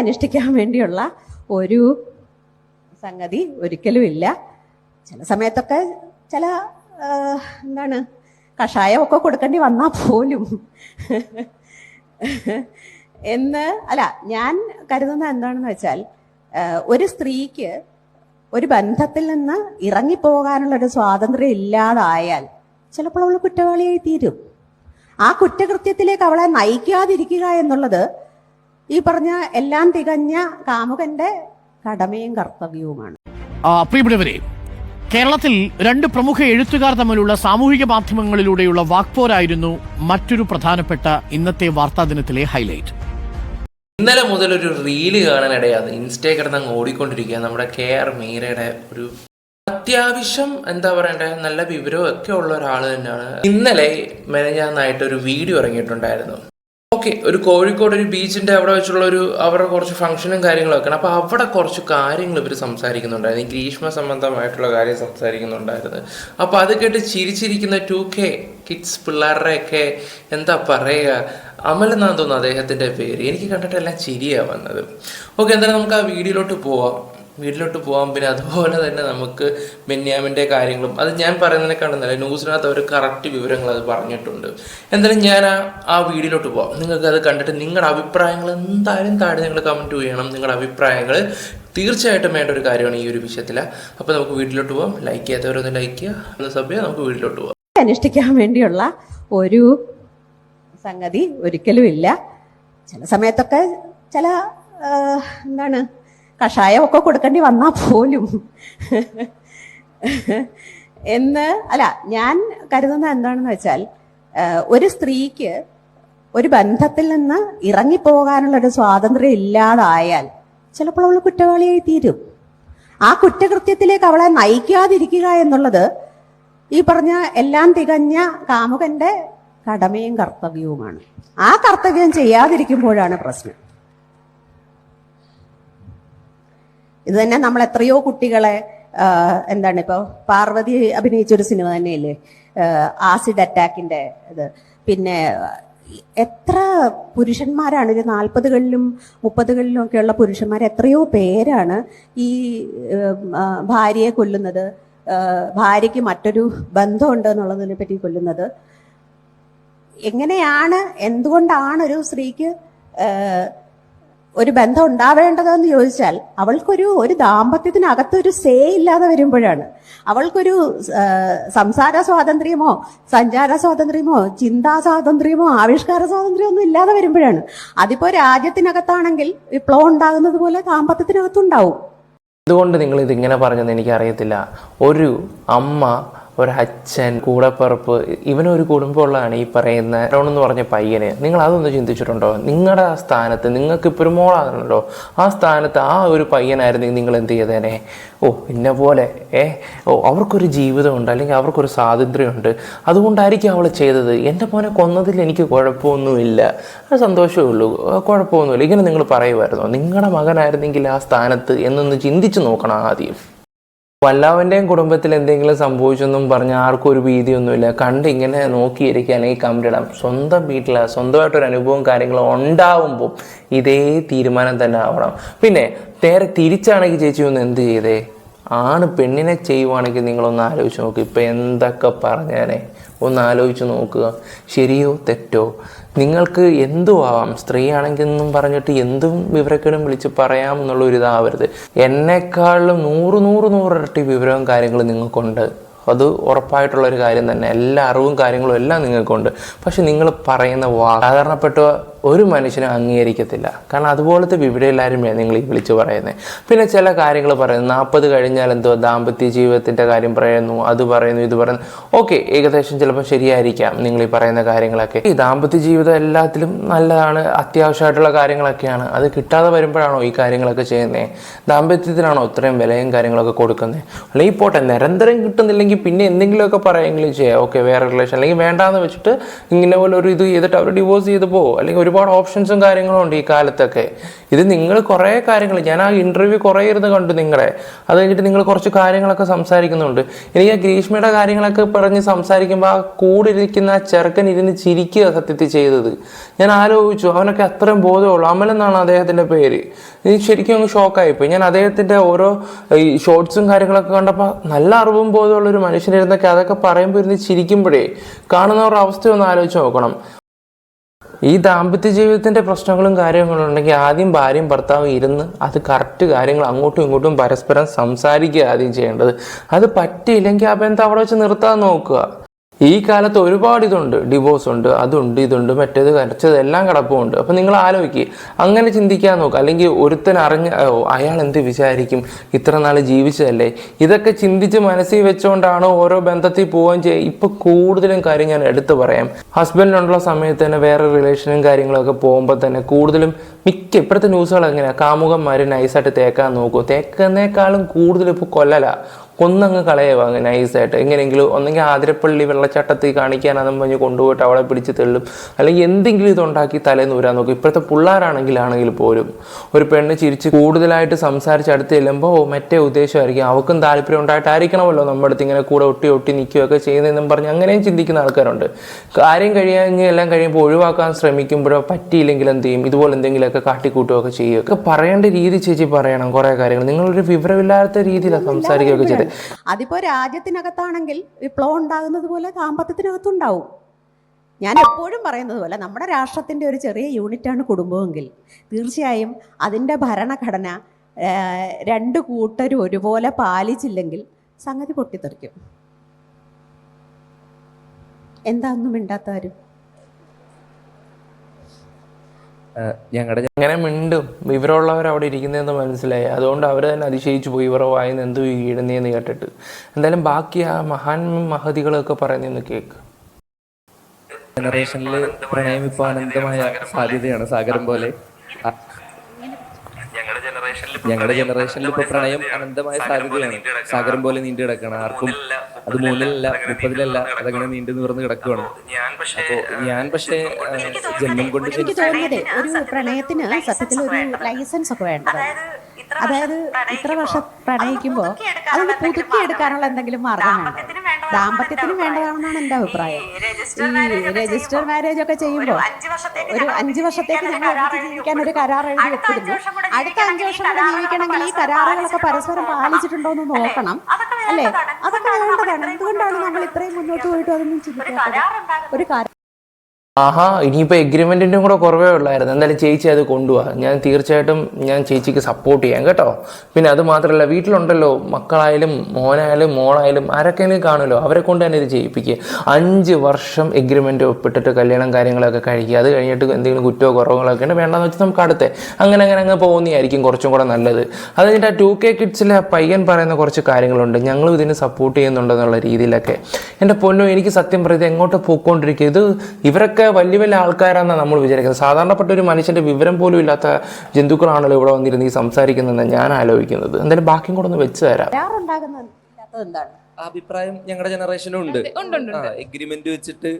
അനുഷ്ഠിക്കാൻ വേണ്ടിയുള്ള ഒരു സംഗതി ഒരിക്കലും ഇല്ല ചില സമയത്തൊക്കെ ചില എന്താണ് കഷായമൊക്കെ കൊടുക്കേണ്ടി വന്നാൽ പോലും. എന്ന് അല്ല ഞാൻ കരുതുന്നത് എന്താണെന്ന് വെച്ചാൽ ഒരു സ്ത്രീക്ക് ഒരു ബന്ധത്തിൽ നിന്ന് ഇറങ്ങിപ്പോകാനുള്ള ഒരു സ്വാതന്ത്ര്യം ഇല്ലാതായാൽ ചിലപ്പോൾ അവൾ കുറ്റവാളിയായി തീരും. ആ കുറ്റകൃത്യത്തിലേക്ക് അവളെ നയിക്കാതിരിക്കുക എന്നുള്ളത് ഈ പറഞ്ഞ എല്ലാം തികഞ്ഞ കാമുകന്റെ കടമയും കർത്തവ്യവുമാണ്. പ്രിയപ്പെട്ടവരെ കേരളത്തിൽ രണ്ട് പ്രമുഖ എഴുത്തുകാർ തമ്മിലുള്ള സാമൂഹിക മാധ്യമങ്ങളിലൂടെയുള്ള വാക്പോരായിരുന്നു മറ്റൊരു പ്രധാനപ്പെട്ട ഇന്നത്തെ വാർത്താ ദിനത്തിലെ ഹൈലൈറ്റ്. ഇന്നലെ മുതൽ ഒരു റീൽ കാണാനിടയാണ് ഇൻസ്റ്റേ കിടന്ന് അങ്ങ് ഓടിക്കൊണ്ടിരിക്കുക നമ്മുടെ കെ ആർ മീരയുടെ ഒരു അത്യാവശ്യം എന്താ പറയണ്ടേ നല്ല വിവരവും ഒക്കെ ഉള്ള ഒരാൾ തന്നെയാണ്. ഇന്നലെ മെനഞ്ഞാന്നായിട്ട് ഒരു വീഡിയോ ഇറങ്ങിയിട്ടുണ്ടായിരുന്നു. ഓക്കെ ഒരു കോഴിക്കോട് ഒരു ബീച്ചിന്റെ അവിടെ വെച്ചുള്ള ഒരു അവരുടെ കുറച്ച് ഫംഗ്ഷനും കാര്യങ്ങളൊക്കെ ആണ്. അപ്പൊ അവിടെ കുറച്ച് കാര്യങ്ങൾ ഇവർ സംസാരിക്കുന്നുണ്ടായിരുന്നു. ഗ്രീഷ്മ സംബന്ധമായിട്ടുള്ള കാര്യം സംസാരിക്കുന്നുണ്ടായിരുന്നു. അപ്പൊ അത് കേട്ട് ചിരിച്ചിരിക്കുന്ന ടു കെ കിഡ്സ് പിള്ളേരുടെ ഒക്കെ എന്താ പറയുക അമലെന്നാന്ന് തോന്നുന്നു അദ്ദേഹത്തിന്റെ പേര്. എനിക്ക് കണ്ടിട്ടെല്ലാം ചിരിയാ വന്നത്. ഓക്കെ എന്തായാലും നമുക്ക് ആ വീഡിയോയിലോട്ട് പോവാം. വീട്ടിലോട്ട് പോകാം പിന്നെ അതുപോലെ തന്നെ നമുക്ക് ബെന്യാമിന്റെ കാര്യങ്ങളും. അത് ഞാൻ പറയുന്നതിനെക്കാളുന്നല്ല ന്യൂസിനകത്ത് അവർ കറക്റ്റ് വിവരങ്ങൾ അത് പറഞ്ഞിട്ടുണ്ട്. എന്തായാലും ഞാൻ ആ ആ വീഡിയോയിലോട്ട് പോകാം നിങ്ങൾക്ക് അത് കണ്ടിട്ട് നിങ്ങളുടെ അഭിപ്രായങ്ങൾ എന്തായാലും താഴെ നിങ്ങൾ കമന്റ് ചെയ്യണം. നിങ്ങളുടെ അഭിപ്രായങ്ങൾ തീർച്ചയായിട്ടും വേണ്ട ഒരു കാര്യമാണ് ഈ ഒരു വിഷയത്തിൽ അപ്പോൾ നമുക്ക് വീട്ടിലോട്ട് പോകാം ലൈക്ക് ചെയ്യാത്തവരൊന്ന് ലൈക്ക് ചെയ്യുക. എന്ന ചെയ്യുക. നമുക്ക് വീട്ടിലോട്ട് പോകാം അനുഷ്ഠിക്കാൻ വേണ്ടിയുള്ള ഒരു സംഗതി ഒരിക്കലും ഇല്ല ചില സമയത്തൊക്കെ ചില ആ, എന്താണ് കഷായമൊക്കെ കൊടുക്കേണ്ടി വന്നാൽ പോലും. എന്ന് അല്ല ഞാൻ കരുതുന്നത് എന്താണെന്ന് വെച്ചാൽ ഒരു സ്ത്രീക്ക് ഒരു ബന്ധത്തിൽ നിന്ന് ഇറങ്ങിപ്പോകാനുള്ള ഒരു സ്വാതന്ത്ര്യം ഇല്ലാതായാൽ ചിലപ്പോൾ അവൾ കുറ്റവാളിയായി തീരും. ആ കുറ്റകൃത്യത്തിലേക്ക് അവളെ നയിക്കാതിരിക്കുക എന്നുള്ളത് ഈ പറഞ്ഞ എല്ലാം തികഞ്ഞ കാമുകന്റെ കടമയും കർത്തവ്യവുമാണ്. ആ കർത്തവ്യം ചെയ്യാതിരിക്കുമ്പോഴാണ് പ്രശ്നം. ഇത് തന്നെ നമ്മൾ എത്രയോ കുട്ടികളെ എന്താണ് ഇപ്പൊ പാർവതി അഭിനയിച്ച ഒരു സിനിമ തന്നെയല്ലേ? ആസിഡ് അറ്റാക്കിന്റെ ഇത്. പിന്നെ എത്ര പുരുഷന്മാരാണ് ഒരു നാൽപ്പതുകളിലും മുപ്പതുകളിലും ഒക്കെയുള്ള പുരുഷന്മാർ എത്രയോ പേരാണ് ഈ ഭാര്യയെ കൊല്ലുന്നത്. ഭാര്യയ്ക്ക് മറ്റൊരു ബന്ധമുണ്ട് എന്നുള്ളതിനെ പറ്റി കൊല്ലുന്നത്. എങ്ങനെയാണ് എന്തുകൊണ്ടാണ് ഒരു സ്ത്രീക്ക് ഒരു ബന്ധം ഉണ്ടാവേണ്ടതെന്ന് ചോദിച്ചാൽ അവൾക്കൊരു ഒരു ദാമ്പത്യത്തിനകത്ത് ഒരു സേ ഇല്ലാതെ വരുമ്പോഴാണ്. അവൾക്കൊരു സംസാര സ്വാതന്ത്ര്യമോ സഞ്ചാര സ്വാതന്ത്ര്യമോ ചിന്താ സ്വാതന്ത്ര്യമോ ആവിഷ്കാര സ്വാതന്ത്ര്യമോ ഒന്നും ഇല്ലാതെ വരുമ്പോഴാണ്. അതിപ്പോ രാജ്യത്തിനകത്താണെങ്കിൽ വിപ്ലവം ഉണ്ടാകുന്നത് പോലെ ദാമ്പത്യത്തിനകത്തുണ്ടാവും എന്തുകൊണ്ട് നിങ്ങൾ ഇതിങ്ങനെ പറഞ്ഞെന്ന് എനിക്കറിയത്തില്ല. ഒരു അമ്മ ഒരു അച്ഛൻ കൂടപ്പിറപ്പ് ഇവനൊരു കുടുംബമുള്ളതാണ് ഈ പറയുന്ന ഷാരോൺ എന്ന് പറഞ്ഞ പയ്യനെ. നിങ്ങൾ അതൊന്ന് ചിന്തിച്ചിട്ടുണ്ടോ? നിങ്ങളുടെ ആ സ്ഥാനത്ത് നിങ്ങൾക്ക് ഇപ്പോൾ ഒരു മോളാണല്ലോ ആ സ്ഥാനത്ത് ആ ഒരു പയ്യനായിരുന്നെങ്കിൽ നിങ്ങൾ എന്ത് ചെയ്തേനെ? ഓ ഇന്ന പോലെ ഏ? ഓ അവർക്കൊരു ജീവിതമുണ്ട് അല്ലെങ്കിൽ അവർക്കൊരു സ്വാതന്ത്ര്യമുണ്ട്. അതുകൊണ്ടായിരിക്കും അവൾ ചെയ്തത്. എന്റെ മോനെ കൊന്നതിൽ എനിക്ക് കുഴപ്പമൊന്നുമില്ല. സന്തോഷമേ ഉള്ളൂ. കുഴപ്പമൊന്നുമില്ല. ഇങ്ങനെ നിങ്ങൾ പറയുമായിരുന്നോ? നിങ്ങളുടെ മകനായിരുന്നെങ്കിൽ ആ സ്ഥാനത്ത് എന്നൊന്ന് ചിന്തിച്ചു നോക്കണം ആദ്യം. വല്ലാവന്റെയും കുടുംബത്തിൽ എന്തെങ്കിലും സംഭവിച്ചൊന്നും പറഞ്ഞ് ആർക്കും ഒരു ഭീതിയൊന്നുമില്ല. കണ്ട് ഇങ്ങനെ നോക്കിയിരിക്കുക അല്ലെങ്കിൽ കമ്പിടാം. സ്വന്തം വീട്ടിൽ സ്വന്തമായിട്ടൊരു അനുഭവം കാര്യങ്ങളും ഉണ്ടാവുമ്പോൾ ഇതേ തീരുമാനം തന്നെ ആവണം. പിന്നെ നേരെ തിരിച്ചാണെങ്കിൽ ചേച്ചി ഒന്ന് എന്ത് ചെയ്തേ? ആണ് പെണ്ണിനെ ചെയ്യുവാണെങ്കിൽ നിങ്ങളൊന്ന് ആലോചിച്ച് നോക്കുക ഇപ്പം എന്തൊക്കെ പറഞ്ഞാനേ? ഒന്ന് ആലോചിച്ച് നോക്കുക. ശരിയോ തെറ്റോ? നിങ്ങൾക്ക് എന്തും ആവാം സ്ത്രീ ആണെങ്കിൽ എന്നും പറഞ്ഞിട്ട് എന്തും വിവരക്കേടും വിളിച്ച് പറയാം എന്നുള്ള ഒരു ഇതാവരുത്. എന്നെക്കാളും നൂറ് നൂറ് നൂറിരട്ടി വിവരവും കാര്യങ്ങളും നിങ്ങൾക്കുണ്ട്. അത് ഉറപ്പായിട്ടുള്ള ഒരു കാര്യം തന്നെ. എല്ലാ അറിവും കാര്യങ്ങളും എല്ലാം നിങ്ങൾക്കുണ്ട്. പക്ഷെ നിങ്ങൾ പറയുന്ന വാ സാധാരണപ്പെട്ട ഒരു മനുഷ്യനും അംഗീകരിക്കത്തില്ല. കാരണം അതുപോലത്തെ വിവരമില്ലായ്മ നിങ്ങൾ ഈ വിളിച്ച് പറയുന്നത് പിന്നെ ചില കാര്യങ്ങൾ പറയുന്നു നാൽപ്പത് കഴിഞ്ഞാൽ എന്തോ ദാമ്പത്യ ജീവിതത്തിന്റെ കാര്യം പറയുന്നു അത് പറയുന്നു ഇത് പറയുന്നു. ഓക്കെ ഏകദേശം ചിലപ്പോൾ ശരിയായിരിക്കാം നിങ്ങൾ ഈ പറയുന്ന കാര്യങ്ങളൊക്കെ. ഈ ദാമ്പത്യ ജീവിതം എല്ലാത്തിലും നല്ലതാണ് അത്യാവശ്യമായിട്ടുള്ള കാര്യങ്ങളൊക്കെയാണ്. അത് കിട്ടാതെ വരുമ്പോഴാണോ ഈ കാര്യങ്ങളൊക്കെ ചെയ്യുന്നത് ദാമ്പത്യത്തിനാണോ ഇത്രയും വിലയും കാര്യങ്ങളൊക്കെ കൊടുക്കുന്നത് അല്ലെങ്കിൽ പോട്ടെ നിരന്തരം കിട്ടുന്നില്ലെങ്കിൽ പിന്നെ എന്തെങ്കിലുമൊക്കെ പറയുമെങ്കിലും ചെയ്യാം. ഓക്കെ വേറെ റിലേഷൻ അല്ലെങ്കിൽ വേണ്ടാന്ന് വെച്ചിട്ട് ഇങ്ങനെ പോലെ ഒരു ഇത് ചെയ്തിട്ട് അവർ ഡിവോഴ്സ് ചെയ്ത് പോകും അല്ലെങ്കിൽ ഒരു ഒരുപാട് ഓപ്ഷൻസും കാര്യങ്ങളും ഉണ്ട് ഈ കാലത്തൊക്കെ. ഇത് നിങ്ങൾ കുറേ കാര്യങ്ങൾ ഞാൻ ആ ഇന്റർവ്യൂ കുറേ ഇരുന്ന് കണ്ടു നിങ്ങളെ. അത് കഴിഞ്ഞിട്ട് നിങ്ങൾ കുറച്ച് കാര്യങ്ങളൊക്കെ സംസാരിക്കുന്നുണ്ട്. എനിക്ക് ആ ഗ്രീഷ്മയുടെ കാര്യങ്ങളൊക്കെ പറഞ്ഞ് സംസാരിക്കുമ്പോൾ ആ കൂടെ ഇരിക്കുന്ന ആ ചെറുക്കൻ ഇരുന്ന് ചിരിക്കുക സത്യത്തിൽ ചെയ്തത്. ഞാൻ ആലോചിച്ചു അവനൊക്കെ അത്രയും ബോധമുള്ളൂ. അമലെന്നാണ് അദ്ദേഹത്തിന്റെ പേര്. ഇനി ശരിക്കും അങ്ങ് ഷോക്കായിപ്പോയി. ഞാൻ അദ്ദേഹത്തിന്റെ ഓരോ ഈ ഷോർട്സും കാര്യങ്ങളൊക്കെ കണ്ടപ്പോൾ നല്ല അറിവും ബോധമുള്ള ഒരു മനുഷ്യനിരുന്നൊക്കെ അതൊക്കെ പറയുമ്പോൾ ഇരുന്ന് ചിരിക്കുമ്പോഴേ കാണുന്നവരുടെ അവസ്ഥ ഒന്ന് ആലോചിച്ച് നോക്കണം. ഈ ദാമ്പത്യ ജീവിതത്തിന്റെ പ്രശ്നങ്ങളും കാര്യങ്ങളും ഉണ്ടെങ്കിൽ ആദ്യം ഭാര്യയും ഭർത്താവും ഇരുന്ന് അത് കറക്റ്റ് കാര്യങ്ങൾ അങ്ങോട്ടും ഇങ്ങോട്ടും പരസ്പരം സംസാരിക്കുക ആദ്യം ചെയ്യേണ്ടത്. അത് പറ്റിയില്ലെങ്കിൽ ആ ബന്ധം അവിടെ വെച്ച് നിർത്താൻ നോക്കുക. ഈ കാലത്ത് ഒരുപാട് ഇതുണ്ട്. ഡിവോഴ്സ് ഉണ്ട് അതുണ്ട് ഇതുണ്ട് മറ്റേത് കരച്ചത് എല്ലാം കിടപ്പുണ്ട് അപ്പം നിങ്ങൾ ആലോചിക്കുക അങ്ങനെ ചിന്തിക്കാൻ നോക്കുക അല്ലെങ്കിൽ ഒരുത്തൻ അറിഞ്ഞ അയാൾ എന്ത് വിചാരിക്കും? ഇത്ര നാൾ ജീവിച്ചതല്ലേ? ഇതൊക്കെ ചിന്തിച്ച് മനസ്സിൽ വെച്ചുകൊണ്ടാണ് ഓരോ ബന്ധത്തിൽ പോവുകയും ചെയ്യുക ഇപ്പൊ കൂടുതലും കാര്യം ഞാൻ എടുത്തു പറയാം. ഹസ്ബൻഡിനുള്ള സമയത്ത് തന്നെ വേറെ റിലേഷനും കാര്യങ്ങളൊക്കെ പോകുമ്പോൾ തന്നെ കൂടുതലും മിക്ക ഇപ്പോഴത്തെ ന്യൂസുകൾ എങ്ങനെയാണ് കാമുകന്മാർ നൈസായിട്ട് തേക്കാൻ നോക്കും. തേക്കുന്നേക്കാളും കൂടുതൽ ഇപ്പോൾ കൊല്ലല. കൊന്നങ്ങ് കളയുക നൈസായിട്ട് എങ്ങനെയെങ്കിലും ഒന്നെങ്കിൽ ആതിരപ്പള്ളി വെള്ളച്ചാട്ടത്തിൽ കാണിക്കാനാണെന്ന് പറഞ്ഞ് കൊണ്ടുപോയിട്ട് അവളെ പിടിച്ച് തെള്ളും. അല്ലെങ്കിൽ എന്തെങ്കിലും ഇതുണ്ടാക്കി തലേന്ന് വരാൻ നോക്കും. ഇപ്പോഴത്തെ പിള്ളേരാണെങ്കിലാണെങ്കിൽ പോലും ഒരു പെണ്ണ് ചിരിച്ച് കൂടുതലായിട്ട് സംസാരിച്ച് അടുത്ത് ചെല്ലുമ്പോൾ മറ്റേ ഉദ്ദേശമായിരിക്കും. അവൾക്കും താല്പര്യം ഉണ്ടായിട്ടായിരിക്കണമല്ലോ നമ്മുടെ അടുത്ത് ഇങ്ങനെ കൂടെ ഒട്ടി ഒട്ടി നിൽക്കുകയൊക്കെ ചെയ്യുന്നതെന്നും പറഞ്ഞ് അങ്ങനെയും ചിന്തിക്കുന്ന ആൾക്കാരുണ്ട്. കാര്യം കഴിയാഞ്ഞ് എല്ലാം കഴിയുമ്പോൾ ഒഴിവാക്കാൻ ശ്രമിക്കുമ്പോഴോ പറ്റിയില്ലെങ്കിൽ എന്ത് ചെയ്യും? ഇതുപോലെ എന്തെങ്കിലുമൊക്കെ കാട്ടിക്കൂട്ടുകയൊക്കെ ചെയ്യുക പറയേണ്ട രീതി ചേച്ചി പറയണം കുറേ കാര്യങ്ങൾ. നിങ്ങളൊരു വിവരമില്ലാത്ത രീതിയിലാണ് സംസാരിക്കുകയൊക്കെ ചെയ്തത് അതിപ്പോ രാജ്യത്തിനകത്താണെങ്കിൽ വിപ്ലവം ഉണ്ടാകുന്നത് പോലെ ദാമ്പത്യത്തിനകത്തുണ്ടാവും. ഞാൻ എപ്പോഴും പറയുന്നത് പോലെ നമ്മുടെ രാഷ്ട്രത്തിന്റെ ഒരു ചെറിയ യൂണിറ്റാണ് കുടുംബമെങ്കിൽ തീർച്ചയായും അതിന്റെ ഭരണഘടന രണ്ട് കൂട്ടരും ഒരുപോലെ പാലിച്ചില്ലെങ്കിൽ സംഗതി പൊട്ടിത്തെറിക്കും. എന്താ ഒന്നും മിണ്ടാത്തവരും ഞങ്ങളുടെ അങ്ങനെ മിണ്ടും? വിവരമുള്ളവർ അവിടെ ഇരിക്കുന്നതെന്ന് മനസ്സിലായി. അതുകൊണ്ട് അവർ തന്നെ അതിശയിച്ചു പോയി. ഇവർ വായിന്ന് എന്ത് ഈടുന്നേന്ന് കേട്ടിട്ട്. എന്തായാലും ബാക്കി ആ മഹാൻ മഹതികളൊക്കെ പറയുന്നതെന്ന് കേക്ക്. ജനറേഷനിൽ പ്രണയം ഇപ്പോൾ അനന്തമായ സാധ്യതയാണ്. സാഗരം പോലെ. ഞങ്ങളുടെ ജനറേഷനിൽ ഇപ്പൊ പ്രണയം അനന്തമായ സാധ്യതയാണ്. സാഗരം പോലെ നീണ്ടു കിടക്കണം. ആർക്കും അത് മൂന്നിലല്ല മുപ്പതിലല്ല അതങ്ങനെ നീണ്ടു നിവർന്ന് കിടക്കുവാണ്. അപ്പോ ഞാൻ പക്ഷേ ജന്മം കൊണ്ട് എനിക്ക് ഒരു പ്രണയത്തിന് സത്യത്തിൽ ഒരു ലൈസൻസ് ഒക്കെ വേണ്ടത് അതായത് ഇത്ര വർഷം പ്രണയിക്കുമ്പോൾ അതൊന്ന് പുതുക്കിയെടുക്കാനുള്ള എന്തെങ്കിലും മാർഗം വേണം ദാമ്പത്യത്തിന് വേണ്ടതാണെന്നാണ് എന്റെ അഭിപ്രായം. ഈ രജിസ്റ്റർ മാരേജ് ഒക്കെ ചെയ്യുമ്പോൾ ഒരു അഞ്ച് വർഷത്തേക്ക് ഞങ്ങൾ ഒരുമിച്ച് ജീവിക്കാൻ ഒരു കരാർ എഴുതി വെച്ചിരുന്നു അടുത്ത അഞ്ച് വർഷം കൂടെ ജീവിക്കണമെങ്കിൽ ഈ കരാറുകളൊക്കെ പരസ്പരം പാലിച്ചിട്ടുണ്ടോ എന്ന് നോക്കണം. അല്ലേ? അതൊക്കെ വേണ്ടതാണ്. എന്തുകൊണ്ടാണ് നമ്മൾ ഇത്രയും മുന്നോട്ട് പോയിട്ട് അതൊന്നും ചിന്തിക്കാത്തത്? ഒരു കാര്യം ആഹാ ഇനിയിപ്പോൾ എഗ്രിമെന്റിന്റെ കൂടെ കുറവേ ഉള്ളായിരുന്നു. എന്തായാലും ചേച്ചി അത് കൊണ്ടുപോവാ ഞാൻ തീർച്ചയായിട്ടും ഞാൻ ചേച്ചിക്ക് സപ്പോർട്ട് ചെയ്യാം കേട്ടോ. പിന്നെ അത് മാത്രമല്ല വീട്ടിലുണ്ടല്ലോ മക്കളായാലും മോനായാലും മോളായാലും ആരൊക്കെയും കാണുമല്ലോ അവരെ കൊണ്ട് തന്നെ ഇത് ചെയ്യിപ്പിക്കുക. അഞ്ച് വർഷം എഗ്രിമെന്റ് ഒപ്പിട്ടിട്ട് കല്യാണം കാര്യങ്ങളൊക്കെ കഴിക്കുക. അത് കഴിഞ്ഞിട്ട് എന്തെങ്കിലും കുറ്റമോ കുറവുകളൊക്കെ ഉണ്ട് വേണ്ടെന്ന് വെച്ചാൽ നമുക്ക് അടുത്തേ. അങ്ങനെ അങ്ങനെ അങ്ങ് പോകുന്നതായിരിക്കും കുറച്ചും കൂടെ നല്ലത്. അത് കഴിഞ്ഞിട്ട് ആ ടു കെ കിഡ്സിലെ പയ്യൻ പറയുന്ന കുറച്ച് കാര്യങ്ങളുണ്ട്. ഞങ്ങളും ഇതിന് സപ്പോർട്ട് ചെയ്യുന്നുണ്ടെന്നുള്ള രീതിയിലൊക്കെ. എന്റെ പൊന്നോ എനിക്ക് സത്യം പറയുന്നത് എങ്ങോട്ട് പോയിക്കൊണ്ടിരിക്കുക ഇത് ഇവരൊക്കെ വലിയ വലിയ ആൾക്കാരാണെന്നാണ് നമ്മൾ വിചാരിക്കുന്നത്. സാധാരണപ്പെട്ട ഒരു മനുഷ്യന്റെ വിവരം പോലും ഇല്ലാത്ത ജന്തുക്കളാണല്ലോ ഇവിടെ വന്നിരുന്ന് ഈ സംസാരിക്കുന്നതെന്ന് ഞാൻ ആലോചിക്കുന്നത്. എന്തായാലും ബാക്കിയും കൂടെ ഒന്ന് വെച്ച് തരാം. അഭിപ്രായം ഞങ്ങളുടെ ജനറേഷനും ഉണ്ട്. എഗ്രിമെന്റ് വെച്ചിട്ട്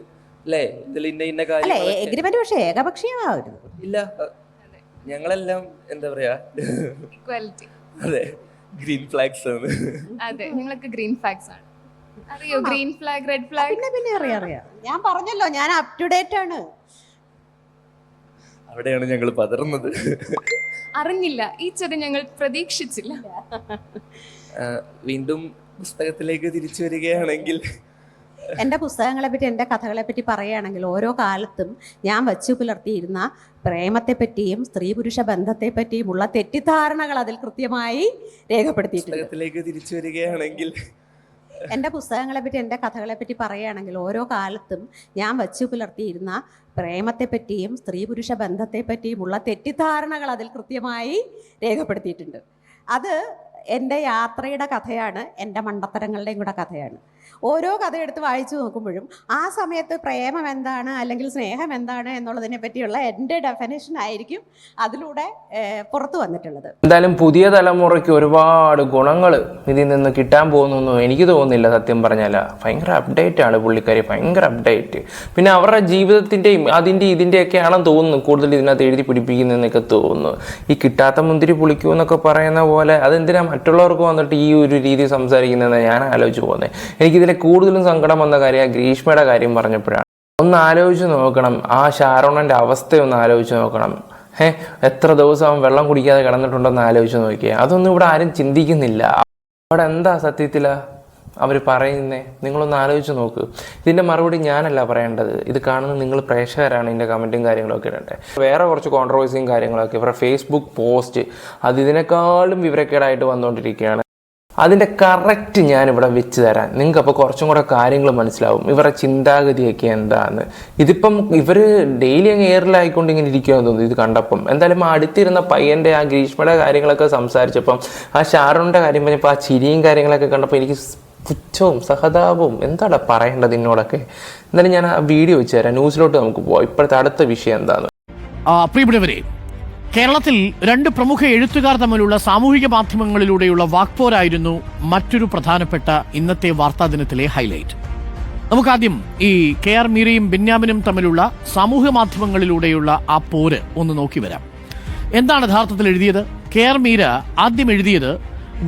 അല്ലേ ഇതിൽ ഇന്ന ഇന്ന അല്ലെ എഗ്രിമെന്റ് പക്ഷേ ഏകപക്ഷീയമാവരുത്. ഇല്ല ഞങ്ങളെല്ലാം എന്താ പറയാ? ഇക്വാലിറ്റി അതെ ഗ്രീൻ ഫ്ലാഗ്സ് ആണ്. അതെ ഞങ്ങളൊക്കെ ഗ്രീൻ ഫ്ലാഗ്സ് ആണ്. അറിയോ? ഗ്രീൻ ഫ്ലാഗ് റെഡ് ഫ്ലാഗ് പിന്നെ പിന്നെ അറിയാം അറിയാം. ഞാൻ പറഞ്ഞല്ലോ ഞാൻ അപ് ടു ഡേറ്റ് ആണ്. അവിടെയാണ് ഞങ്ങൾ പതറുന്നത്. അറിഞ്ഞില്ല. ഈ ചെറിയ ഞങ്ങൾ പ്രതീക്ഷിച്ചില്ല. വീണ്ടും പുസ്തകത്തിലേക്ക് തിരിച്ചു വരികയാണെങ്കിൽ. എന്റെ പുസ്തകങ്ങളെ പറ്റി എന്റെ കഥകളെ പറ്റി പറയുകയാണെങ്കിൽ ഓരോ കാലത്തും ഞാൻ വച്ചു പുലർത്തിയിരുന്ന പ്രേമത്തെ പറ്റിയും സ്ത്രീ പുരുഷ ബന്ധത്തെ പറ്റിയും ഉള്ള തെറ്റിദ്ധാരണകൾ അതിൽ കൃത്യമായി രേഖപ്പെടുത്തിയിട്ടുണ്ട്. പുസ്തകത്തിലേക്ക് തിരിച്ചു വരികയാണെങ്കിൽ എന്റെ പുസ്തകങ്ങളെ പറ്റി എന്റെ കഥകളെ പറ്റി പറയുകയാണെങ്കിൽ ഓരോ കാലത്തും ഞാൻ വച്ചു പുലർത്തിയിരുന്ന പ്രേമത്തെ പറ്റിയും സ്ത്രീ പുരുഷ ബന്ധത്തെ പറ്റിയും ഉള്ള തെറ്റിദ്ധാരണകൾ അതിൽ കൃത്യമായി രേഖപ്പെടുത്തിയിട്ടുണ്ട്. അത് എന്റെ യാത്രയുടെ കഥയാണ് എന്റെ മണ്ടത്തരങ്ങളുടെയും കൂടെ കഥയാണ്. ഓരോ കഥ എടുത്ത് വായിച്ചു നോക്കുമ്പോഴും ആ സമയത്ത് പ്രേമം എന്താണ് അല്ലെങ്കിൽ സ്നേഹം എന്താണ് എന്നുള്ളതിനെ പറ്റിയുള്ള എന്റെ ഡെഫിനേഷൻ ആയിരിക്കും അതിലൂടെ പുറത്തു വന്നിട്ടുള്ളത്. എന്തായാലും പുതിയ തലമുറയ്ക്ക് ഒരുപാട് ഗുണങ്ങൾ ഇതിൽ നിന്ന് കിട്ടാൻ പോകുന്നു എനിക്ക് തോന്നുന്നില്ല സത്യം പറഞ്ഞാൽ ഭയങ്കര അപ്ഡേറ്റ് ആണ് പുള്ളിക്കാരി ഭയങ്കര അപ്ഡേറ്റ് പിന്നെ അവരുടെ ജീവിതത്തിന്റെയും അതിന്റെ ഇതിന്റെയൊക്കെ ആണെന്ന് തോന്നുന്നു കൂടുതൽ ഇതിനകത്ത് എഴുതി പിടിപ്പിക്കുന്നതെന്നൊക്കെ തോന്നുന്നു. ഈ കിട്ടാത്ത മുന്തിരി പുളിക്കൂ എന്നൊക്കെ പറയുന്ന പോലെ അതെന്തിനാ മറ്റുള്ളവർക്ക് വന്നിട്ട് ഈ ഒരു രീതി സംസാരിക്കുന്നതെന്ന് ഞാൻ ആലോചിച്ച് പോകുന്നത്. എനിക്കിതിൽ കൂടുതലും സങ്കടം വന്ന കാര്യം ഗ്രീഷ്മയുടെ കാര്യം പറഞ്ഞപ്പോഴാണ്. ഒന്ന് ആലോചിച്ച് നോക്കണം. ആ ഷാരോണന്റെ അവസ്ഥയൊന്ന് ആലോചിച്ച് നോക്കണം. ഏ എത്ര ദിവസം അവൻ വെള്ളം കുടിക്കാതെ കിടന്നിട്ടുണ്ടെന്ന് ആലോചിച്ച് നോക്കിയേ. അതൊന്നും ഇവിടെ ആരും ചിന്തിക്കുന്നില്ല. അവിടെ എന്താ സത്യത്തിൽ അവർ പറയുന്നേ? നിങ്ങളൊന്ന് ആലോചിച്ച് നോക്ക്. ഇതിന്റെ മറുപടി ഞാനല്ല പറയേണ്ടത്. ഇത് കാണുന്ന നിങ്ങൾ പ്രേക്ഷകരാണ് ഇതിന്റെ കമന്റും കാര്യങ്ങളൊക്കെ ഇടട്ടെ വേറെ കുറച്ച് കോൺട്രവേഴ്സിയും കാര്യങ്ങളൊക്കെ ഇവരുടെ ഫേസ്ബുക്ക് പോസ്റ്റ് അത് ഇതിനേക്കാളും വിവരക്കേടായിട്ട് വന്നുകൊണ്ടിരിക്കുകയാണ്. അതിന്റെ കറക്റ്റ് ഞാനിവിടെ വെച്ച് തരാം. നിങ്ങൾക്ക് അപ്പോൾ കുറച്ചും കൂടെ കാര്യങ്ങൾ മനസ്സിലാവും. ഇവരുടെ ചിന്താഗതിയൊക്കെ എന്താന്ന്. ഇതിപ്പം ഇവർ ഡെയിലി അങ്ങ് എയറിലായിക്കൊണ്ട് ഇങ്ങനെ ഇരിക്കുമെന്ന് തോന്നുന്നു. ഇത് കണ്ടപ്പം. എന്തായാലും അടുത്തിരുന്ന പയ്യന്റെ ആ ഗ്രീഷ്മയുടെ കാര്യങ്ങളൊക്കെ സംസാരിച്ചപ്പം ആ ഷാറൂണിന്റെ കാര്യം പറഞ്ഞപ്പോൾ ആ ചിരിയും കാര്യങ്ങളൊക്കെ കണ്ടപ്പോൾ എനിക്ക് പുച്ഛവും സഹതാപവും എന്താണ് പറയേണ്ടത് എന്നോടൊക്കെ എന്തായാലും ഞാൻ ആ വീഡിയോ വെച്ച് തരാം. ന്യൂസിലോട്ട് നമുക്ക് പോവാം. ഇപ്പോഴത്തെ അടുത്ത വിഷയം എന്താണ് പ്രിയപ്പെട്ടവരെ കേരളത്തിൽ രണ്ട് പ്രമുഖ എഴുത്തുകാർ തമ്മിലുള്ള സാമൂഹിക മാധ്യമങ്ങളിലൂടെയുള്ള വാക്പോരായിരുന്നു മറ്റൊരു പ്രധാനപ്പെട്ട ഇന്നത്തെ വാർത്താ ദിനത്തിലെ ഹൈലൈറ്റ്. നമുക്കാദ്യം ഈ കെ ആർ മീരയും ബെന്യാമിനും തമ്മിലുള്ള സാമൂഹ്യ മാധ്യമങ്ങളിലൂടെയുള്ള ആ പോര് ഒന്ന് നോക്കി വരാം. എന്താണ് യഥാർത്ഥത്തിൽ എഴുതിയത്? കെ ആർ മീര ആദ്യം എഴുതിയത്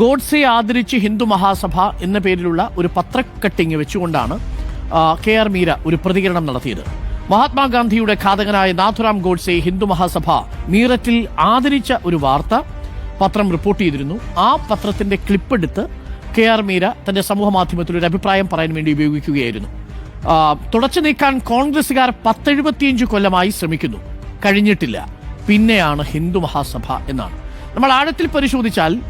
ഗോഡ്സെ ആദരിച്ച് ഹിന്ദു മഹാസഭ എന്ന പേരിലുള്ള ഒരു പത്രക്കട്ടിങ് വെച്ചുകൊണ്ടാണ് കെ ആർ മീര ഒരു പ്രതികരണം നടത്തിയത്. മഹാത്മാഗാന്ധിയുടെ ഘാതകനായ നാഥുറാം ഗോഡ്സെ ഹിന്ദു മഹാസഭ മീററ്റിൽ ആദരിച്ച ഒരു വാർത്ത പത്രം റിപ്പോർട്ട് ചെയ്തിരുന്നു. ആ പത്രത്തിന്റെ ക്ലിപ്പ് എടുത്ത് കെ ആർ മീര തന്റെ സമൂഹ മാധ്യമത്തിൽ ഒരു അഭിപ്രായം പറയാൻ വേണ്ടി ഉപയോഗിക്കുകയായിരുന്നു. തുടച്ചു നീക്കാൻ കോൺഗ്രസുകാർ പത്തെഴുപത്തിയഞ്ച് കൊല്ലമായി ശ്രമിക്കുന്നു. കഴിഞ്ഞിട്ടില്ല. പിന്നെയാണ് ഹിന്ദു മഹാസഭ എന്നാണ്. നമ്മൾ ആഴത്തിൽ പരിശോധിച്ചാൽ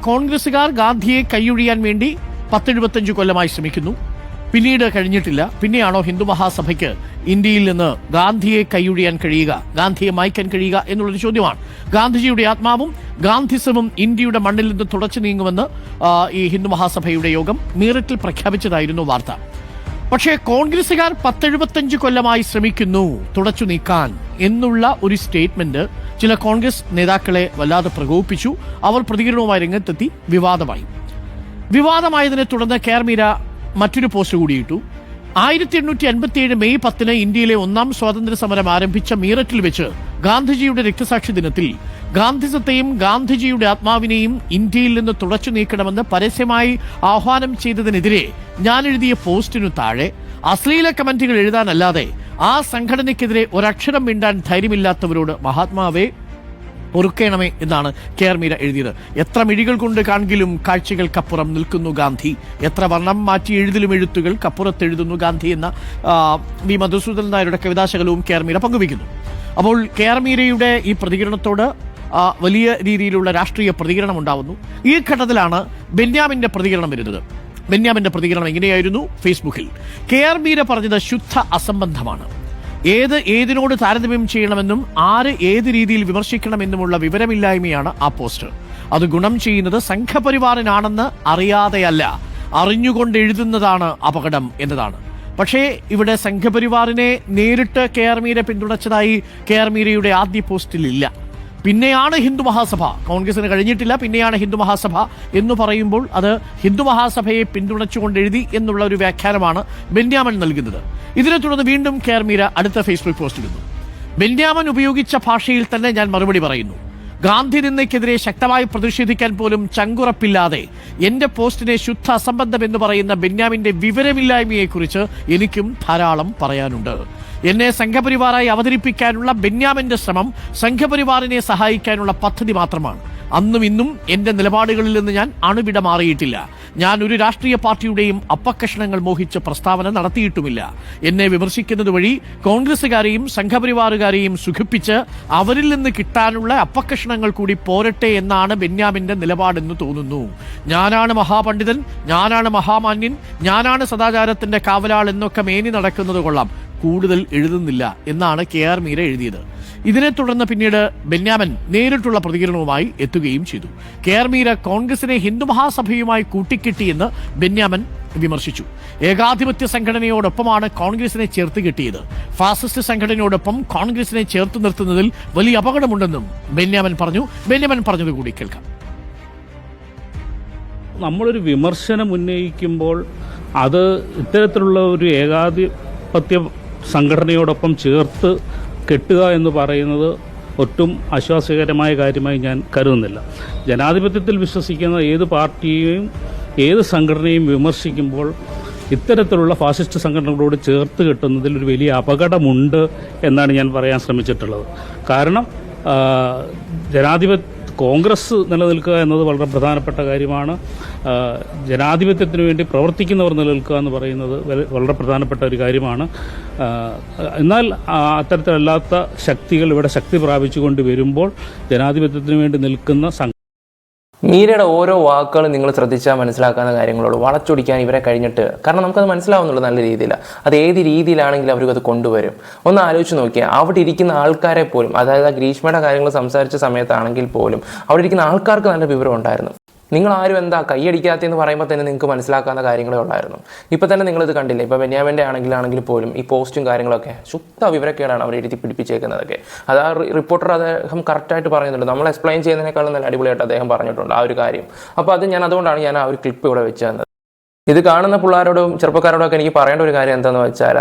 കോൺഗ്രസുകാർ ഗാന്ധിയെ കൈയൊഴിയാൻ വേണ്ടി പത്തെഴുപത്തഞ്ച് കൊല്ലമായി ശ്രമിക്കുന്നു. പിന്നീട് കഴിഞ്ഞിട്ടില്ല. പിന്നെയാണോ ഹിന്ദു മഹാസഭയ്ക്ക് ഇന്ത്യയിൽ നിന്ന് ഗാന്ധിയെ കൈയൊഴിയാൻ കഴിയുക ഗാന്ധിയെ മായ്ക്കാൻ കഴിയുക എന്നുള്ളൊരു ചോദ്യമാണ്. ഗാന്ധിജിയുടെ ആത്മാവും ഗാന്ധിസവും ഇന്ത്യയുടെ മണ്ണിൽ നിന്ന് തുടച്ചു നീങ്ങുമെന്ന് ഈ ഹിന്ദു മഹാസഭയുടെ യോഗം മീററ്റിൽ പ്രഖ്യാപിച്ചതായിരുന്നു വാർത്ത. പക്ഷേ കോൺഗ്രസുകാർ പത്തെഴുപത്തഞ്ച് കൊല്ലമായി ശ്രമിക്കുന്നു തുടച്ചു നീക്കാൻ എന്നുള്ള ഒരു സ്റ്റേറ്റ്മെന്റ് ചില കോൺഗ്രസ് നേതാക്കളെ വല്ലാതെ പ്രകോപിപ്പിച്ചു. അവർ പ്രതികരണവുമായി രംഗത്തെത്തി വിവാദമായി. വിവാദമായതിനെ തുടർന്ന് കേർമീര മറ്റൊരു പോസ്റ്റ് കൂടിയിട്ടു ആയിരത്തി എണ്ണൂറ്റി അൻപത്തിയേഴ് മെയ് പത്തിന് ഇന്ത്യയിലെ ഒന്നാം സ്വാതന്ത്ര്യ സമരം ആരംഭിച്ച മീററ്റിൽ വെച്ച് ഗാന്ധിജിയുടെ രക്തസാക്ഷി ദിനത്തിൽ ഗാന്ധിസത്തെയും ഗാന്ധിജിയുടെ ആത്മാവിനെയും ഇന്ത്യയിൽ നിന്ന് തുടച്ചു നീക്കണമെന്ന് പരസ്യമായി ആഹ്വാനം ചെയ്തതിനെതിരെ ഞാൻ എഴുതിയ പോസ്റ്റിനു താഴെ അശ്ലീല കമന്റുകൾ എഴുതാനല്ലാതെ ആ സംഘടനയ്ക്കെതിരെ ഒരക്ഷരം മിണ്ടാൻ ധൈര്യമില്ലാത്തവരോട് മഹാത്മാവേ പൊറുക്കേണമേ എന്നാണ് കെ ആർ മീര എഴുതിയത്. എത്ര മിഴികൾ കൊണ്ട് കാൺകിലും കാഴ്ചകൾക്കപ്പുറം നിൽക്കുന്നു ഗാന്ധി. എത്ര വർണം മാറ്റി എഴുതിലും എഴുത്തുകൾ കപ്പുറത്തെഴുതുന്നു ഗാന്ധി എന്ന വി മധുസൂദൻ നായരുടെ കവിതാശകലവും കേർമീര പങ്കുവയ്ക്കുന്നു. അപ്പോൾ കേർമീരയുടെ ഈ പ്രതികരണത്തോട് വലിയ രീതിയിലുള്ള രാഷ്ട്രീയ പ്രതികരണം ഉണ്ടാവുന്നു. ഈ ഘട്ടത്തിലാണ് ബെന്യാമിന്റെ പ്രതികരണം വരുന്നത്. ബെന്യാമിന്റെ പ്രതികരണം എങ്ങനെയായിരുന്നു? ഫേസ്ബുക്കിൽ. കെ ആർ മീര പറഞ്ഞത് ശുദ്ധ അസംബന്ധമാണ്. ഏത് ഏതിനോട് താരതമ്യം ചെയ്യണമെന്നും ആര് ഏത് രീതിയിൽ വിമർശിക്കണമെന്നുമുള്ള വിവരമില്ലായ്മയാണ് ആ പോസ്റ്റ് അത് ഗുണം ചെയ്യുന്നത് സംഘപരിവാറിനാണെന്ന് അറിയാതെയല്ല അറിഞ്ഞുകൊണ്ട് എഴുതുന്നതാണ് അപകടം എന്നതാണ്. പക്ഷേ ഇവിടെ സംഘപരിവാറിനെ നേരിട്ട് കെ ആർ മീര പിന്തുണച്ചതായി കെ ആർ മീരയുടെ ആദ്യ പോസ്റ്റിൽ ഇല്ല പിന്നെയാണ് ഹിന്ദു മഹാസഭ. കോൺഗ്രസിന് കഴിഞ്ഞിട്ടില്ല പിന്നെയാണ് ഹിന്ദു മഹാസഭ എന്ന് പറയുമ്പോൾ അത് ഹിന്ദു മഹാസഭയെ പിന്തുണച്ചുകൊണ്ട് എഴുതി എന്നുള്ള ഒരു വ്യാഖ്യാനമാണ് ബെന്യാമൻ നൽകുന്നത്. ഇതിനെ തുടർന്ന് വീണ്ടും കെ ആർ മീര അടുത്ത ഫേസ്ബുക്ക് പോസ്റ്റ് ഇടുന്നു. ബെന്യാമൻ ഉപയോഗിച്ച ഭാഷയിൽ തന്നെ ഞാൻ മറുപടി പറയുന്നു. ഗാന്ധി നിന്നയ്ക്കെതിരെ ശക്തമായി പ്രതിഷേധിക്കാൻ പോലും ചങ്കുറപ്പില്ലാതെ എന്റെ പോസ്റ്റിനെ ശുദ്ധ അസംബന്ധം എന്ന് പറയുന്ന ബെന്യാമിന്റെ വിവരമില്ലായ്മയെക്കുറിച്ച് എനിക്കും ധാരാളം പറയാനുണ്ട്. എന്നെ സംഘപരിവാറായി അവതരിപ്പിക്കാനുള്ള ബെന്യാമിന്റെ ശ്രമം സംഘപരിവാറിനെ സഹായിക്കാനുള്ള പദ്ധതി മാത്രമാണ്. അന്നും ഇന്നും എന്റെ നിലപാടുകളിൽ നിന്ന് ഞാൻ അണുവിട മാറിയിട്ടില്ല. ഞാൻ ഒരു രാഷ്ട്രീയ പാർട്ടിയുടെയും അപ്പക്കഷണങ്ങൾ മോഹിച്ച് പ്രസ്താവന നടത്തിയിട്ടുമില്ല. എന്നെ വിമർശിക്കുന്നത് വഴി കോൺഗ്രസുകാരെയും സംഘപരിവാറുകാരെയും സുഖിപ്പിച്ച് അവരിൽ നിന്ന് കിട്ടാനുള്ള അപ്പക്കഷണങ്ങൾ കൂടി പോരട്ടെ എന്നാണ് ബെന്യാമിന്റെ നിലപാടെന്ന് തോന്നുന്നു. ഞാനാണ് മഹാപണ്ഡിതൻ ഞാനാണ് മഹാമാന്യൻ ഞാനാണ് സദാചാരത്തിന്റെ കാവലാൾ എന്നൊക്കെ മേനി നടക്കുന്നത് കൊള്ളാം. കൂടുതൽ എഴുതുന്നില്ല എന്നാണ് കെ ആർ മീര എഴുതിയത്. ഇതിനെ തുടർന്ന് പിന്നീട് ബെന്യാമൻ നേരിട്ടുള്ള പ്രതികരണവുമായി എത്തുകയും ചെയ്തു. കെ ആർ മീര കോൺഗ്രസിനെ ഹിന്ദു മഹാസഭയുമായി കൂട്ടിക്കെട്ടിയെന്ന് ബെന്യാമൻ വിമർശിച്ചു. ഏകാധിപത്യ സംഘടനയോടൊപ്പമാണ് കോൺഗ്രസിനെ ചേർത്ത് കിട്ടിയത്. ഫാസിസ്റ്റ് സംഘടനയോടൊപ്പം കോൺഗ്രസിനെ ചേർത്ത് നിർത്തുന്നതിൽ വലിയ അപകടമുണ്ടെന്നും ബെന്യാമൻ പറഞ്ഞു. ബെന്യാമൻ പറഞ്ഞത് കൂടി കേൾക്കാം. നമ്മളൊരു വിമർശനം ഉന്നയിക്കുമ്പോൾ അത് ഇത്തരത്തിലുള്ള ഒരു ഏകാധിപത്യ സംഘടനയോടൊപ്പം ചേർത്ത് കെട്ടുക എന്ന് പറയുന്നത് ഒട്ടും ആശ്വാസകരമായ കാര്യമായി ഞാൻ കരുതുന്നില്ല. ജനാധിപത്യത്തിൽ വിശ്വസിക്കുന്ന ഏത് പാർട്ടിയെയും ഏത് സംഘടനയും വിമർശിക്കുമ്പോൾ ഇത്തരത്തിലുള്ള ഫാസിസ്റ്റ് സംഘടനകളോട് ചേർത്ത് കെട്ടുന്നതിൽ ഒരു വലിയ അപകടമുണ്ട് എന്നാണ് ഞാൻ പറയാൻ ശ്രമിച്ചിട്ടുള്ളത്. കാരണം ജനാധിപത്യ കോൺഗ്രസ് നിലനിൽക്കുക എന്നത് വളരെ പ്രധാനപ്പെട്ട കാര്യമാണ്. ജനാധിപത്യത്തിന് വേണ്ടി പ്രവർത്തിക്കുന്നവർ നിലനിൽക്കുക എന്ന് പറയുന്നത് വളരെ പ്രധാനപ്പെട്ട ഒരു കാര്യമാണ്. എന്നാൽ അത്തരത്തിലല്ലാത്ത ശക്തികൾ ഇവിടെ ശക്തി പ്രാപിച്ചുകൊണ്ട് വരുമ്പോൾ ജനാധിപത്യത്തിന് വേണ്ടി നിൽക്കുന്ന മീരയുടെ ഓരോ വാക്കുകളും നിങ്ങൾ ശ്രദ്ധിച്ചാൽ മനസ്സിലാക്കാവുന്ന കാര്യങ്ങളോട് വളച്ചൊടിക്കാൻ ഇവരെ കഴിഞ്ഞിട്ട് കാരണം നമുക്കത് മനസ്സിലാവുന്നുള്ളൂ നല്ല രീതിയിൽ അത് ഏത് രീതിയിലാണെങ്കിലും അവർക്കത് കൊണ്ടുവരും. ഒന്ന് ആലോചിച്ച് നോക്കിയാൽ അവിടെ ഇരിക്കുന്ന ആൾക്കാരെ പോലും അതായത് ആ ഗ്രീഷ്മയുടെ കാര്യങ്ങൾ സംസാരിച്ച സമയത്താണെങ്കിൽ പോലും അവിടെ ഇരിക്കുന്ന ആൾക്കാർക്ക് നല്ല വിവരം ഉണ്ടായിരുന്നു. നിങ്ങൾ ആരും എന്താ കൈയടിക്കാത്തതെന്ന് പറയുമ്പോൾ തന്നെ നിങ്ങൾക്ക് മനസ്സിലാക്കാവുന്ന കാര്യങ്ങളേ ഉള്ളായിരുന്നു. ഇപ്പം തന്നെ നിങ്ങളിത് കണ്ടില്ലേ? ഇപ്പോൾ ബെന്യാമിന്റെ ആണെങ്കിലാണെങ്കിൽ പോലും ഈ പോസ്റ്റും കാര്യങ്ങളൊക്കെ ശുദ്ധ വിവരക്കേടാണ് അവർ എഴുതി പിടിപ്പിച്ചേക്കുന്നതൊക്കെ. അത് ആ റിപ്പോർട്ടർ അദ്ദേഹം കറക്റ്റായിട്ട് പറയുന്നുണ്ട്. നമ്മൾ എക്സ്പ്ലെയിൻ ചെയ്യുന്നതിനേക്കാളും നല്ല അടിപൊളിയായിട്ട് അദ്ദേഹം പറഞ്ഞിട്ടുണ്ട് ആ ഒരു കാര്യം. അപ്പോൾ അത് ഞാൻ അതുകൊണ്ടാണ് ഞാൻ ആ ഒരു ക്ലിപ്പ് ഇവിടെ വെച്ച് തന്നത്. ഇത് കാണുന്ന പിള്ളേരോടും ചെറുപ്പക്കാരോടും ഒക്കെ എനിക്ക് പറയേണ്ട ഒരു കാര്യം എന്താണെന്ന് വെച്ചാൽ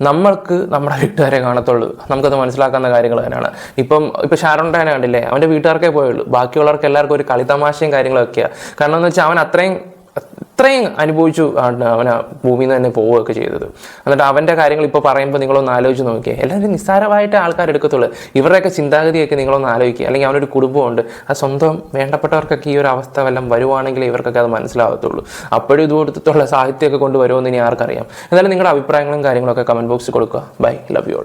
നമ്മൾക്ക് നമ്മുടെ വീട്ടുകാരെ കാണത്തുള്ളൂ. നമുക്കത് മനസ്സിലാക്കുന്ന കാര്യങ്ങൾ തന്നെയാണ്. ഇപ്പം ഇപ്പം ഷാരോണിന്റെ തന്നെ കണ്ടില്ലേ? അവന്റെ വീട്ടുകാർക്കേ പോയുള്ളൂ. ബാക്കിയുള്ളവർക്ക് എല്ലാവർക്കും ഒരു കളിതമാശയും കാര്യങ്ങളൊക്കെയാണ് കാരണം എന്ന് വെച്ചാൽ അവൻ അത്രയും അത്രയും അനുഭവിച്ചു അവന ഭൂമിയിൽ നിന്ന് തന്നെ പോവുകയൊക്കെ ചെയ്തത്. എന്നിട്ട് അവന്റെ കാര്യങ്ങൾ ഇപ്പോൾ പറയുമ്പോൾ നിങ്ങളൊന്ന് ആലോചിച്ച് നോക്കിയേ. എല്ലാവരും നിസ്സാരമായിട്ട് ആൾക്കാർ എടുക്കത്തുള്ളൂ. ഇവരുടെയൊക്കെ ചിന്താഗതിയൊക്കെ നിങ്ങളൊന്ന് ആലോചിക്കുക. അല്ലെങ്കിൽ അവനൊരു കുടുംബമുണ്ട്. ആ സ്വന്തം വേണ്ടപ്പെട്ടവർക്കൊക്കെ ഈ ഒരു അവസ്ഥ വല്ലതും വരുവാണെങ്കിൽ ഇവർക്കൊക്കെ അത് മനസ്സിലാകത്തുള്ളൂ അപ്പോഴും ഇതുപോലത്തുള്ള സാഹിത്യമൊക്കെ കൊണ്ടുവരുമെന്ന് ഇനി ആർക്കറിയാം. എന്നാലും നിങ്ങളുടെ അഭിപ്രായങ്ങളും കാര്യങ്ങളൊക്കെ കമന്റ് ബോക്സിൽ കൊടുക്കുക. Bye love you all